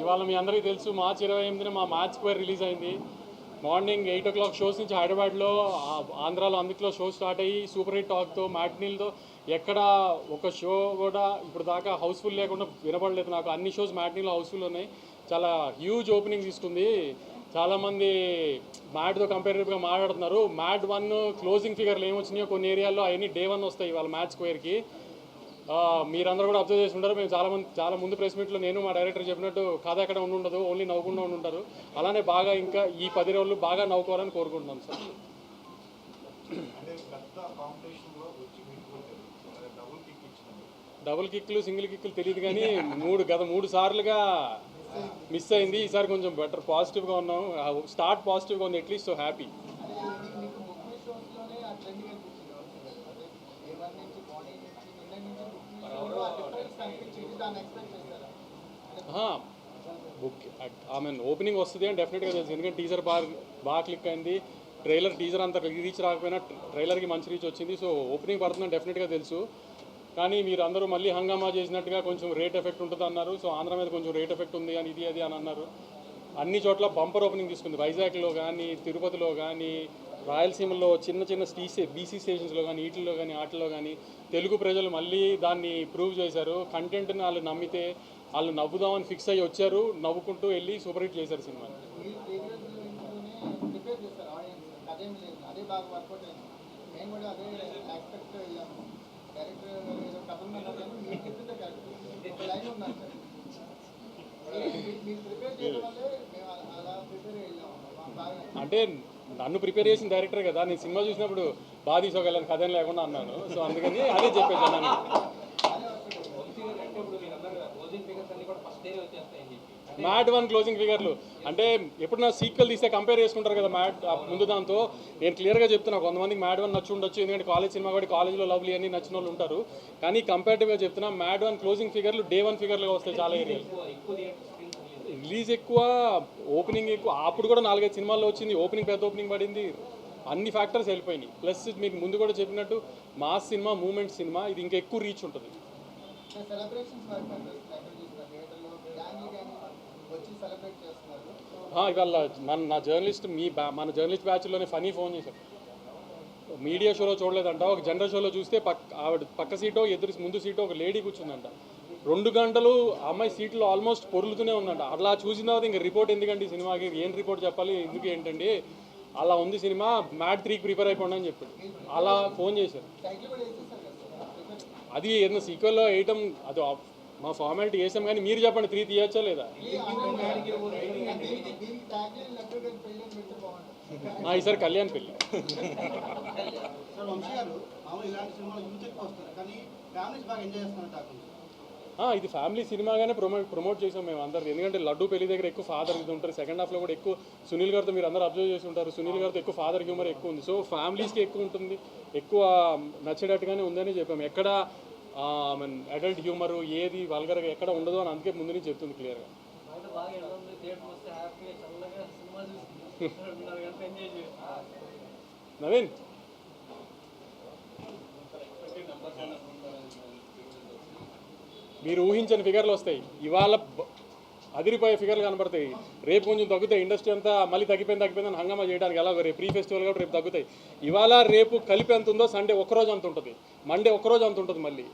ఇవాళ మీ అందరికీ తెలుసు మార్చి ఇరవై ఎనిమిదిన మా మ్యాచ్ స్క్వేర్ రిలీజ్ అయింది. Morning eight o'clock shows నుంచి హైదరాబాద్లో ఆ, ఆంధ్రాలో అందుట్లో షో స్టార్ట్ అయ్యి సూపర్ హిట్ టాక్తో మ్యాట్నీల్తో ఎక్కడ ఒక షో కూడా ఇప్పుడు దాకా హౌస్ఫుల్ లేకుండా వినపడలేదు నాకు. అన్ని షోస్ మ్యాట్నీలో హౌస్ఫుల్ ఉన్నాయి. చాలా హ్యూజ్ ఓపెనింగ్ తీసుకుంది. చాలామంది మ్యాట్తో కంపేరిటివ్గా మాట్లాడుతున్నారు. మ్యాట్ వన్ క్లోజింగ్ ఫిగర్లు ఏమొచ్చినాయో కొన్ని ఏరియాల్లో అవన్నీ డే వన్ వస్తాయి వాళ్ళ మ్యాచ్ స్క్వేర్కి. మీరందరూ కూడా అబ్జర్వ్ చేసి ఉంటారు. మేము చాలా మంది చాలా ముందు ప్రెస్ మీట్లో నేను మా డైరెక్టర్ చెప్పినట్టు కథ ఎక్కడ ఉండి ఉండదు ఓన్లీ నవ్వుకుండా ఉండి ఉంటారు. అలానే బాగా ఇంకా ఈ పది రోజులు బాగా నవ్వుకోవాలని కోరుకుంటున్నాం సార్. డబుల్ డబుల్ కిక్లు సింగిల్ కిక్లు తెలియదు కానీ మూడు గత మూడు సార్లుగా మిస్ అయింది. ఈసారి కొంచెం బెటర్ పాజిటివ్గా ఉన్నాం. స్టార్ట్ పాజిటివ్గా ఉంది అట్లీస్ట్ సో హ్యాపీ మీకు ముప్పై షోస్లోనే ఆ ట్రెండ్ కనిపించింది అదే ఏ వన్ నుంచి బాడీ నుంచి నిన్న నుంచి ముప్పై షోలో ఆ డిఫరెన్స్ కనిపించింది దాన్ని ఎక్స్పెక్ట్ చేశారా బుక్ ఐ మీన్ ఓపెనింగ్ వస్తుంది అని డెఫినెట్గా తెలుసు. ఎందుకంటే టీజర్ బాగా బాగా క్లిక్ అయింది. ట్రైలర్ టీజర్ అంత రీచ్ రాకపోయినా ట్రైలర్కి మంచి రీచ్ వచ్చింది. సో ఓపెనింగ్ పడుతుందని డెఫినెట్గా తెలుసు. కానీ మీరు అందరూ మళ్ళీ హంగామా చేసినట్టుగా కొంచెం రేట్ ఎఫెక్ట్ ఉంటుంది అన్నారు. సో ఆంధ్ర మీద కొంచెం రేట్ ఎఫెక్ట్ ఉంది అని ఇది అది అని అన్నారు. అన్ని చోట్ల బంపర్ ఓపెనింగ్ తీసుకుంది. వైజాగ్లో కానీ తిరుపతిలో కానీ రాయలసీమలో చిన్న చిన్న స్టీసే బీసీ స్టేషన్స్లో కానీ వీటిల్లో కానీ వాటిల్లో కానీ తెలుగు ప్రజలు మళ్ళీ దాన్ని ప్రూవ్ చేశారు. కంటెంట్ని వాళ్ళు నమ్మితే వాళ్ళు నవ్వుదామని ఫిక్స్ అయ్యి వచ్చారు. నవ్వుకుంటూ వెళ్ళి సూపర్ హిట్ చేశారు బాగా అంటే నన్ను ప్రిపేర్ చేసిన డైరెక్టర్ కదా నేను సినిమా చూసినప్పుడు బాగా తీసుకోగలను కథ లేకుండా అన్నాను. సో అందుకని అదే చెప్పేసాను అన్నాను మ్యాట్ వన్ క్లోజింగ్ ఫిగర్లు. అంటే ఎప్పుడు నా సీక్వెల్ తీస్తే కంపేర్ చేసుకుంటారు కదా మ్యాట్ ముందు దాంతో. నేను క్లియర్గా చెప్తున్నా కొంతమందికి మ్యాట్ వన్ నచ్చి ఉండొచ్చు ఎందుకంటే కాలేజ్ సినిమా కూడా కాలేజ్లో లవ్లీ అని నచ్చిన వాళ్ళు ఉంటారు. కానీ కంపేరిటివ్గా చెప్తున్నా మ్యాట్ వన్ క్లోజింగ్ ఫిగర్లు డే వన్ ఫిగర్లుగా వస్తాయి చాలా ఏరియాలు రిలీజ్ ఎక్కువ ఓపెనింగ్ ఎక్కువ. అప్పుడు కూడా నాలుగైదు సినిమాల్లో వచ్చింది. ఓపెనింగ్ పెద్ద ఓపెనింగ్ పడింది. అన్ని ఫ్యాక్టర్స్ వెళ్ళిపోయినాయి. ప్లస్ మీకు ముందు కూడా చెప్పినట్టు మాస్ సినిమా మూమెంట్ సినిమా ఇది ఇంకా ఎక్కువ రీచ్ ఉంటుంది. ఇవాళ మన నా జర్నలిస్ట్ మీ బ్యా మన జర్నలిస్ట్ బ్యాచ్లోనే ఫనీ ఫోన్ చేశారు మీడియా షోలో చూడలేదంట. ఒక జనరల్ షోలో చూస్తే పక్క ఆవిడ పక్క సీటో ఎదురు ముందు సీటో ఒక లేడీ కూర్చుందంట. రెండు గంటలు అమ్మాయి సీట్లో ఆల్మోస్ట్ పొరులుతూనే ఉందంట. అలా చూసిన తర్వాత ఇంకా రిపోర్ట్ ఎందుకండి ఈ సినిమాకి? ఏం రిపోర్ట్ చెప్పాలి? ఎందుకు ఏంటండి? అలా ఉంది సినిమా మ్యాట్ త్రీకి ప్రిపేర్ అయిపోండి అని చెప్పాడు. అలా ఫోన్ చేశారు. అది ఏదైనా సీక్వెల్లో వేయటం అది మా ఫార్మాలిటీ వేసాం కానీ మీరు చెప్పండి త్రీ తీయచ్చా లేదా? దీనికి ఈసారి కళ్యాణ్ పెళ్ళి. ఇలాంటి సినిమాలు యూత్ ఎక్కువ వస్తారు. కానీ ఫ్యామిలీస్ బాగా ఎంజాయ్ చేస్తున్నారు ఇది ఫ్యామిలీ సినిమాగానే ప్రమోట్ ప్రమోట్ చేసాం మేము అందరు ఎందుకంటే లడ్డు పెళ్ళి దగ్గర ఎక్కువ ఫాదర్ ఇది ఉంటారు. సెకండ్ హాఫ్లో కూడా ఎక్కువ సునీల్ గారితో మీరు అందరూ అబ్జర్వ్ చేసి ఉంటారు. సునీల్ గారితో ఎక్కువ ఫాదర్ హ్యూమర్ ఎక్కువ ఉంది. సో ఫ్యామిలీస్కి ఎక్కువ ఉంటుంది. ఎక్కువ నచ్చేటట్టుగానే ఉందని చెప్పాము. ఎక్కడ మీన్ అడల్ట్ హ్యూమర్ ఏది వల్గర్గా ఎక్కడ ఉండదు అని అందుకే ముందు నుంచి చెప్తుంది క్లియర్గా బయట బాగా ఎండ ఉంది థియేటర్ వస్తే హ్యాపీగా చల్లగా సినిమా చూసి రెండున్నర గంటలు ఎంజాయ్ చేయొచ్చు నవీన్ మీరు ఊహించని ఫిగర్లు వస్తాయి. ఇవాళ అదిరిపోయే ఫిగర్లు కనబడతాయి. రేపు కొంచెం తగ్గుతాయి. ఇండస్ట్రీ అంతా మళ్ళీ తగ్గిపోయింది తగ్గిపోయిందని హంగామా చేయడానికి ఎలా రేపు ప్రీ ఫెస్టివల్ కాబట్టి రేపు తగ్గుతాయి. ఇవాళ రేపు కలిపి ఎంత ఉందో సండే ఒక్కరోజు అంత ఉంటుంది. మండే ఒక్కరోజు అంత ఉంటుంది మళ్ళీ.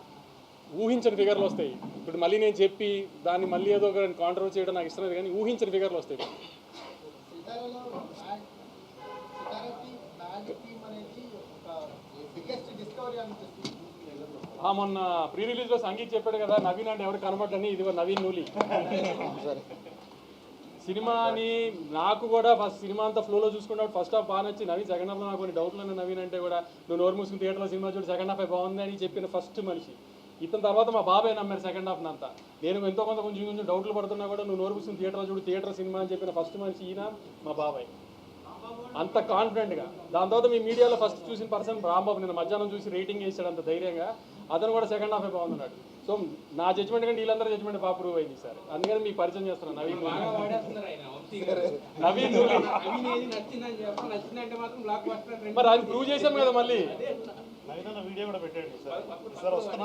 ఊహించని ఫిగర్లు వస్తాయి. ఇప్పుడు మళ్ళీ నేను చెప్పి దాన్ని మళ్ళీ ఏదో ఒక కాంట్రవర్సీ చేయడం నాకు ఇష్టం లేదు కానీ ఊహించని ఫిగర్లు వస్తాయి. బిగ్గెస్ట్ డిస్కవరీ మొన్న ప్రీ రిలీజ్లో సంగీత్ చెప్పాడు కదా నవీన్ అంటే ఎవరు కనబడ్డని ఇదిగో నవీన్ నూలి. సినిమాని నాకు కూడా ఫస్ట్ సినిమా అంతా ఫ్లోలో చూసుకున్నప్పుడు ఫస్ట్ హాఫ్ బాగా నచ్చి నవీన్ సెకండ్ హాఫ్లో నాకు కొన్ని డౌట్లు నవీన్ అంటే కూడా నువ్వు నోరు మూసుకుని థియేటర్లో సినిమా చూడు సెకండ్ హాఫ్ బాగుంది అని చెప్పిన ఫస్ట్ మనిషి. ఇతని తర్వాత మా బాబాయ్ నమ్మారు సెకండ్ హాఫ్ అంతా. నేను ఎంతో కొంత కొంచెం కొంచెం డౌట్లు పడుతున్నా కూడా నువ్వు నోరు మూసుకుని థియేటర్లో చూడు థియేటర్ సినిమా అని చెప్పిన ఫస్ట్ మనిషి ఈయన మా బాబాయ్. అంత కాన్ఫిడెంట్గా దాని తర్వాత మీ మీడియాలో ఫస్ట్ చూసిన పర్సన్ రాంబాబు. నిన్న మధ్యాహ్నం చూసి రేటింగ్ వేసాడు అంత ధైర్యంగా. అతను కూడా సెకండ్ హాఫే బాగున్నాడు. సో నా జడ్జ్మెంట్ కంటే వీళ్ళందరూ జడ్జ్మెంట్ బాగా ప్రూవ్ అయింది సార్. అందుకని మీకు పరిచయం చేస్తున్నాను నవీన్ బాగా వాడేస్తున్నారు ఆయన వంశీ గారు నవీన్ మరి అది ప్రూవ్ చేశాం కదా మళ్ళీ. వీడియో కూడా పెట్టండి సార్. సార్ వస్తున్నాం.